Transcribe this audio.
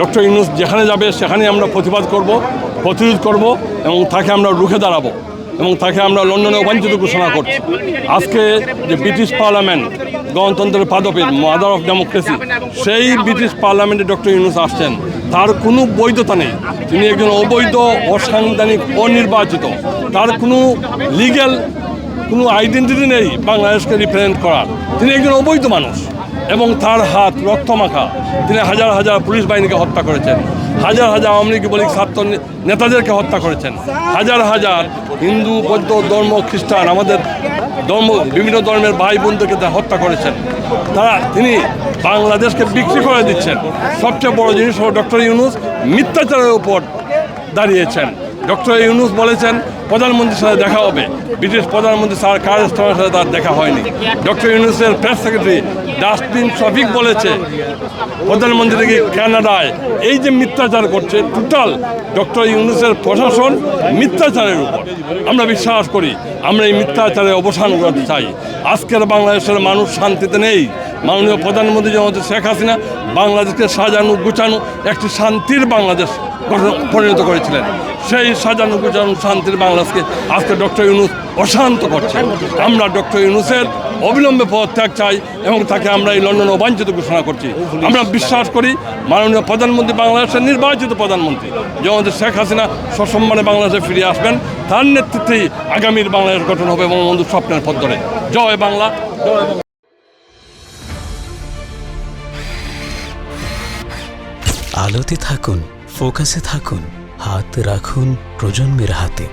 Doctor Yunus যেখানে যাবে সেখানে আমরা প্রতিবাদ করব, প্রতিরোধ করব এবং তাকে আমরা রুখে দাঁড়াবো এবং তাকে আমরা লন্ডনে অবাঞ্ছিত ঘোষণা করছি। আজকে যে ব্রিটিশ পার্লামেন্ট গণতন্ত্রের পাদপীঠ মাদার অফ ডেমোক্রেসি সেই ব্রিটিশ পার্লামেন্টে ডক্টর ইউনুস আসছেন। তার কোনো বৈধতা নেই। তিনি একজন অবৈধ, অসাংবিধানিক, অনির্বাচিত। তার কোনো লিগ্যাল কোনো আইডেন্টিটি নেই বাংলাদেশকে রিপ্রেজেন্ট করার। তিনি একজন অবৈধ মানুষ। এবং তার হাত রক্তমাখা। তিনি হাজার হাজার পুলিশ বাহিনীকে হত্যা করেছেন। হাজার হাজার আওয়ামী লীগ ছাত্র নেতাদেরকে হত্যা করেছেন। হাজার হাজার হিন্দু, বৌদ্ধ, ধর্ম, খ্রিস্টান আমাদের ধর্ম, বিভিন্ন ধর্মের ভাই বোনদেরকে হত্যা করেছেন। তারা তিনি বাংলাদেশকে বিক্রি করে দিচ্ছেন। সবচেয়ে বড় জিনিস হলো ডক্টর ইউনুস মিথ্যাচারের উপর দাঁড়িয়েছেন। ডক্টর ইউনুস বলেছেন, প্রধানমন্ত্রীর সাথে দেখা হবে। ব্রিটিশ প্রধানমন্ত্রী স্যার কার সাথে তার দেখা হয়নি। ডক্টর ইউনুসের প্রেস সেক্রেটারি ডাস্টবিন শফিক বলেছে প্রধানমন্ত্রীকে কানাডায় এই যে মিথ্যাচার করছে টোটাল ডক্টর ইউনুসের প্রশাসন মিথ্যাচারের উপর। আমরা বিশ্বাস করি, আমরা এই মিথ্যাচারের অবসান করতে চাই। আজকের বাংলাদেশের মানুষ শান্তিতে নেই। মাননীয় প্রধানমন্ত্রী যেমন শেখ হাসিনা, বাংলাদেশকে সাজানো, গুছানো একটি শান্তির বাংলাদেশ পরিণত করেছিলেন। সেই সাজানো, গুছানো শান্তির বাংলাদেশকে আজকে ডক্টর ইউনুস অশান্ত করছে আমরা ডক্টর ইউনুসের অবিলম্বে পদত্যাগ চাই এবং তাকে আমরা এই লন্ডনে অবাঞ্ছিত ঘোষণা করছি। আমরা বিশ্বাস করি মাননীয় প্রধানমন্ত্রী বাংলাদেশের নির্বাচিত প্রধানমন্ত্রী যে আমাদের শেখ হাসিনা সসম্মানে বাংলাদেশে ফিরে আসবেন। তার নেতৃত্বেই আগামীর বাংলাদেশ গঠন হবে এবং বন্ধু স্বপ্নের পথ ধরে। জয় বাংলা জয় বাংলা। আলোতে থাকুন, ফোকাসে থাকুন, হাত রাখুন প্রজন্মের হাতে।